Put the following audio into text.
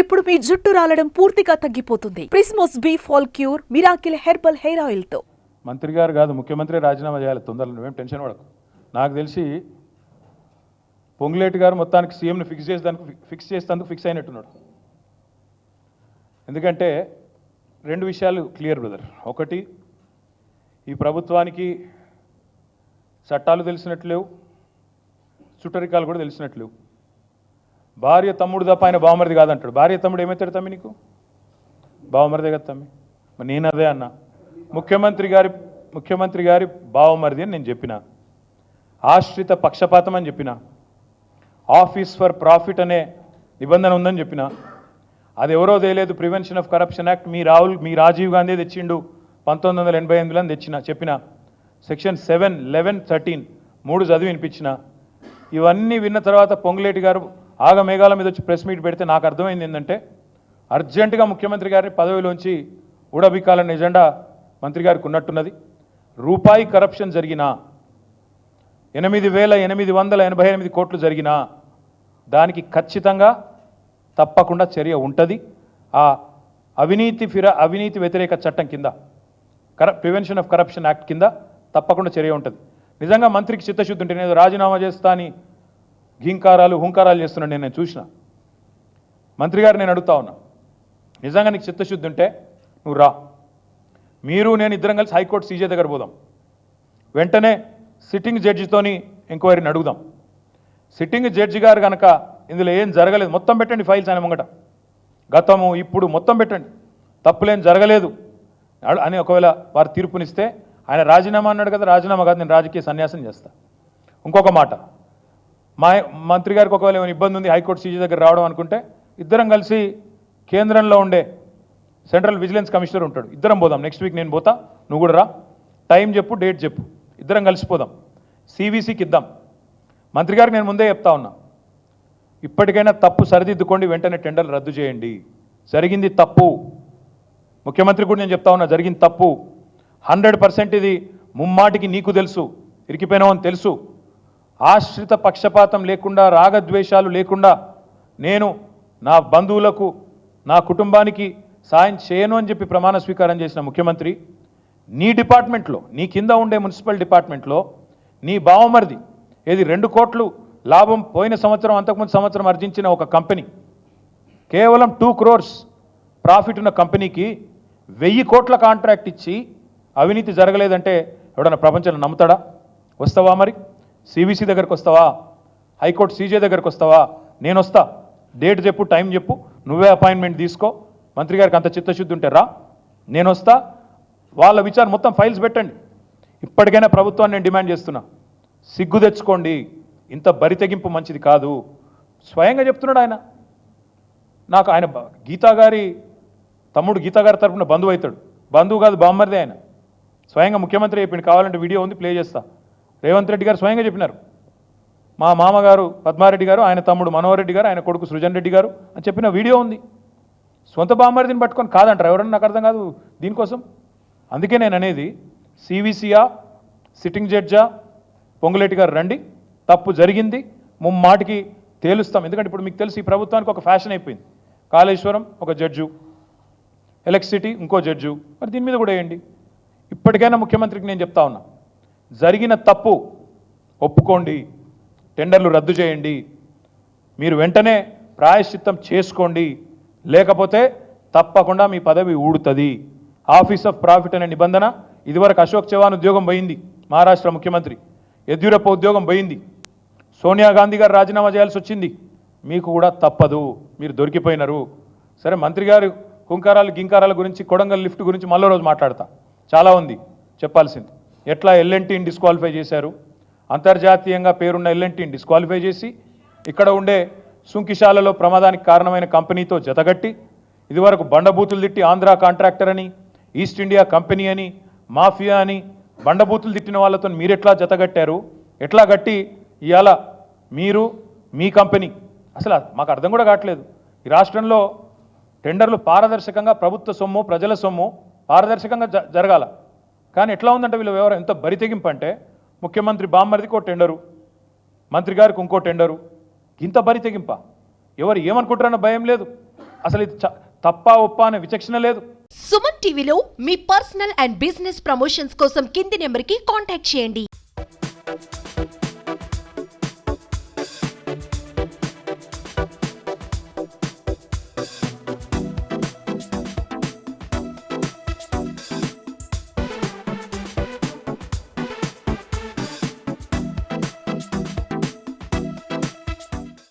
ఇప్పుడు మీ జుట్టు రాలడం పూర్తిగా తగ్గిపోతుంది. Prismos B fall cure miracle herbal hair ఆయిల్తో. మంత్రి గారు కాదు ముఖ్యమంత్రి రాజీనామా చేయాలి తొందరలో. నువ్వేం టెన్షన్ పడకు. నాకు తెలిసి పొంగులేటి గారు మొత్తానికి సీఎంని ఫిక్స్ చేసేదానికి ఫిక్స్ చేసేందుకు ఫిక్స్ అయినట్టున్నాడు. ఎందుకంటే రెండు విషయాలు క్లియర్ బ్రదర్. ఒకటి ఈ ప్రభుత్వానికి చట్టాలు తెలిసినట్లు లేవు చుట్టరికాలు కూడా తెలిసినట్లు లేవు. భార్య తమ్ముడు తప్ప ఆయన బావమరిది కాదంటాడు. భార్య తమ్ముడు ఏమవుతాడు తమ్మి నీకు? బావమరిదే కదా తమ్మి? మరి నేను అదే అన్నా. ముఖ్యమంత్రి గారి ముఖ్యమంత్రి గారి బావమరిది అని నేను చెప్పిన. ఆశ్రిత పక్షపాతం అని చెప్పిన. ఆఫీస్ ఫర్ ప్రాఫిట్ అనే నిబంధన ఉందని చెప్పిన. అది ఎవరో తెలియదు. ప్రివెన్షన్ ఆఫ్ కరప్షన్ యాక్ట్ మీ రాహుల్ మీ రాజీవ్ గాంధీ తెచ్చిండు పంతొమ్మిది వందల ఎనభై ఎనిమిదిలో తెచ్చిన చెప్పిన. సెక్షన్ సెవెన్ లెవెన్ థర్టీన్ మూడు చదివి వినిపించిన. ఇవన్నీ విన్న తర్వాత పొంగులేటి గారు ఆగమేఘాల మీద వచ్చి ప్రెస్ మీట్ పెడితే నాకు అర్థమైంది ఏంటంటే అర్జెంటుగా ముఖ్యమంత్రి గారిని పదవిలోంచి ఊడబిక్కాలన్న ఎజెండా మంత్రి గారికి ఉన్నట్టున్నది. రూపాయి కరప్షన్ జరిగినా ఎనిమిది వేల ఎనిమిది వందల ఎనభై ఎనిమిది కోట్లు జరిగినా దానికి ఖచ్చితంగా తప్పకుండా చర్య ఉంటుంది. ఆ అవినీతి ఫిర అవినీతి వ్యతిరేక చట్టం కింద కర ప్రివెన్షన్ ఆఫ్ కరప్షన్ యాక్ట్ కింద తప్పకుండా చర్య ఉంటుంది. నిజంగా మంత్రికి చిత్తశుద్ధి ఉంటే నేను రాజీనామా చేస్తా అని ఘీంకారాలు హుంకారాలు చేస్తున్నాను నేను చూసిన. మంత్రి గారు నేను అడుగుతా ఉన్నా నిజంగా నీకు చిత్తశుద్ధి ఉంటే నువ్వు రా. మీరు నేను ఇద్దరం కలిసి హైకోర్టు సీజే దగ్గర పోదాం. వెంటనే సిట్టింగ్ జడ్జితోని ఎంక్వైరీని అడుగుదాం. సిట్టింగ్ జడ్జి గారు కనుక ఇందులో ఏం జరగలేదు మొత్తం పెట్టండి ఫైల్స్ ఆయన ముంగట. గతము ఇప్పుడు మొత్తం పెట్టండి. తప్పులేం జరగలేదు. అని ఒకవేళ వారు తీర్పునిస్తే ఆయన రాజీనామా అన్నాడు కదా రాజీనామా కాదు నేను రాజకీయ సన్యాసం చేస్తా. ఇంకొక మాట మా మంత్రి గారికి ఒకవేళ ఏమైనా ఇబ్బంది ఉంది హైకోర్టు సీజీ దగ్గర రావడం అనుకుంటే ఇద్దరం కలిసి కేంద్రంలో ఉండే సెంట్రల్ విజిలెన్స్ కమిషనర్ ఉంటాడు. ఇద్దరం పోదాం. నెక్స్ట్ వీక్ నేను పోతా. నువ్వు కూడా రా. టైం చెప్పు డేట్ చెప్పు. ఇద్దరం కలిసిపోదాం సివిసికి ఇద్దాం. మంత్రి గారికి నేను ముందే చెప్తా ఉన్నా. ఇప్పటికైనా తప్పు సరిదిద్దుకోండి వెంటనే టెండర్లు రద్దు చేయండి. జరిగింది తప్పు. ముఖ్యమంత్రి కూడా నేను చెప్తా ఉన్నా జరిగింది తప్పు. హండ్రెడ్ పర్సెంట్ ఇది ముమ్మాటికి నీకు తెలుసు. ఇరికిపోయినావు అని తెలుసు. ఆశ్రిత పక్షపాతం లేకుండా రాగద్వేషాలు లేకుండా నేను నా బంధువులకు నా కుటుంబానికి సాయం చేయను అని చెప్పి ప్రమాణ స్వీకారం చేసిన ముఖ్యమంత్రి నీ డిపార్ట్మెంట్లో నీ కింద ఉండే మున్సిపల్ డిపార్ట్మెంట్లో నీ బావమరిది ఏది రెండు కోట్లు లాభం పోయిన సంవత్సరం అంతకుముందు సంవత్సరం ఆర్జించిన ఒక కంపెనీ కేవలం టూ క్రోర్స్ ప్రాఫిట్ ఉన్న కంపెనీకి వెయ్యి కోట్ల కాంట్రాక్ట్ ఇచ్చి అవినీతి జరగలేదంటే ఎవడన్నా ప్రపంచంలో నమ్ముతాడా? వస్తావా మరి? సివిసి దగ్గరకు వస్తావా? హైకోర్టు సీజే దగ్గరకు వస్తావా? నేను వస్తా. డేట్ చెప్పు టైం చెప్పు. నువ్వే అపాయింట్మెంట్ తీసుకో. మంత్రి గారికి అంత చిత్తశుద్ధి ఉంటే రా. నేను వస్తా. వాళ్ళ విచారం మొత్తం ఫైల్స్ పెట్టండి. ఇప్పటికైనా ప్రభుత్వాన్ని నేను డిమాండ్ చేస్తున్నా. సిగ్గు తెచ్చుకోండి. ఇంత బరితెగింపు మంచిది కాదు. స్వయంగా చెప్తున్నాడు ఆయన. నాకు ఆయన గీతా గారి తమ్ముడు గీతా గారి తరపున బంధువు అవుతాడు. బంధువు కాదు బామ్మరిదే ఆయన. స్వయంగా ముఖ్యమంత్రి చెప్పింది కావాలంటే వీడియో ఉంది ప్లే చేస్తా. రేవంత్ రెడ్డి గారు స్వయంగా చెప్పినారు. మా మామగారు పద్మారెడ్డి గారు ఆయన తమ్ముడు మనోహర్ రెడ్డి గారు ఆయన కొడుకు సృజన్ రెడ్డి గారు అని చెప్పిన వీడియో ఉంది. సొంత బామ్మరిదిని పట్టుకొని కాదంటారు? ఎవరన్నా నాకు అర్థం కాదు దీనికోసం. అందుకే నేను అనేది సివిసియా సిట్టింగ్ జడ్జా పొంగులేటి గారు రండి. తప్పు జరిగింది. ముమ్మాటికి తేలుస్తాం. ఎందుకంటే ఇప్పుడు మీకు తెలుసు ఈ ప్రభుత్వానికి ఒక ఫ్యాషన్ అయిపోయింది. కాళేశ్వరం ఒక జడ్జు. ఎలక్ట్రిసిటీ ఇంకో జడ్జు. మరి దీని మీద కూడా వేయండి. ఇప్పటికైనా ముఖ్యమంత్రికి నేను చెప్తా ఉన్నా. జరిగిన తప్పు ఒప్పుకోండి టెండర్లు రద్దు చేయండి మీరు వెంటనే ప్రాయశ్చిత్తం చేసుకోండి లేకపోతే తప్పకుండా మీ పదవి ఊడుతుంది. ఆఫీస్ ఆఫ్ ప్రాఫిట్ అనే నిబంధన ఇదివరకు అశోక్ చవాన్ ఉద్యోగం పోయింది మహారాష్ట్ర ముఖ్యమంత్రి. యద్యూరప్ప ఉద్యోగం పోయింది. సోనియా గాంధీ గారు రాజీనామా చేయాల్సి వచ్చింది. మీకు కూడా తప్పదు మీరు దొరికిపోయినారు. సరే మంత్రి గారు హుంకారాలు గింకారాల గురించి కొడంగల్ లిఫ్ట్ గురించి మళ్ళీ రోజు మాట్లాడతా. చాలా ఉంది చెప్పాల్సింది. ఎట్లా ఎల్ఎన్టీని డిస్క్వాలిఫై చేశారు? అంతర్జాతీయంగా పేరున్న ఎల్ఎన్టీని డిస్క్వాలిఫై చేసి ఇక్కడ ఉండే సుంకిశాలలో ప్రమాదానికి కారణమైన కంపెనీతో జతగట్టి ఇదివరకు బండబూతులు తిట్టి ఆంధ్ర కాంట్రాక్టర్ అని ఈస్ట్ ఇండియా కంపెనీ అని మాఫియా అని బండబూతులు తిట్టిన వాళ్ళతో మీరెట్లా జతగట్టారు? ఎట్లా గట్టి ఇవాళ మీరు మీ కంపెనీ? అసలు మాకు అర్థం కూడా కావట్లేదు. ఈ రాష్ట్రంలో టెండర్లు పారదర్శకంగా ప్రభుత్వ సొమ్ము ప్రజల సొమ్ము పారదర్శకంగా జ జరగాల. కానీ ఎట్లా ఉందంటే వీళ్ళు వ్యవహారం ఎంత బరితెగింపు అంటే ముఖ్యమంత్రి బామ్మరిదికి ఒక టెండరు మంత్రి గారికి ఇంకో టెండరు ఇంత బరి తెగింప? ఎవరు ఏమనుకుంటారన్న భయం లేదు. అసలు ఇది తప్ప తప్పా ఒప్పా అనే విచక్షణ లేదు. సుమన్ టీవీలో మీ పర్సనల్ అండ్ బిజినెస్ ప్రమోషన్స్ కోసం కింది నెంబర్కి కాంటాక్ట్ చేయండి.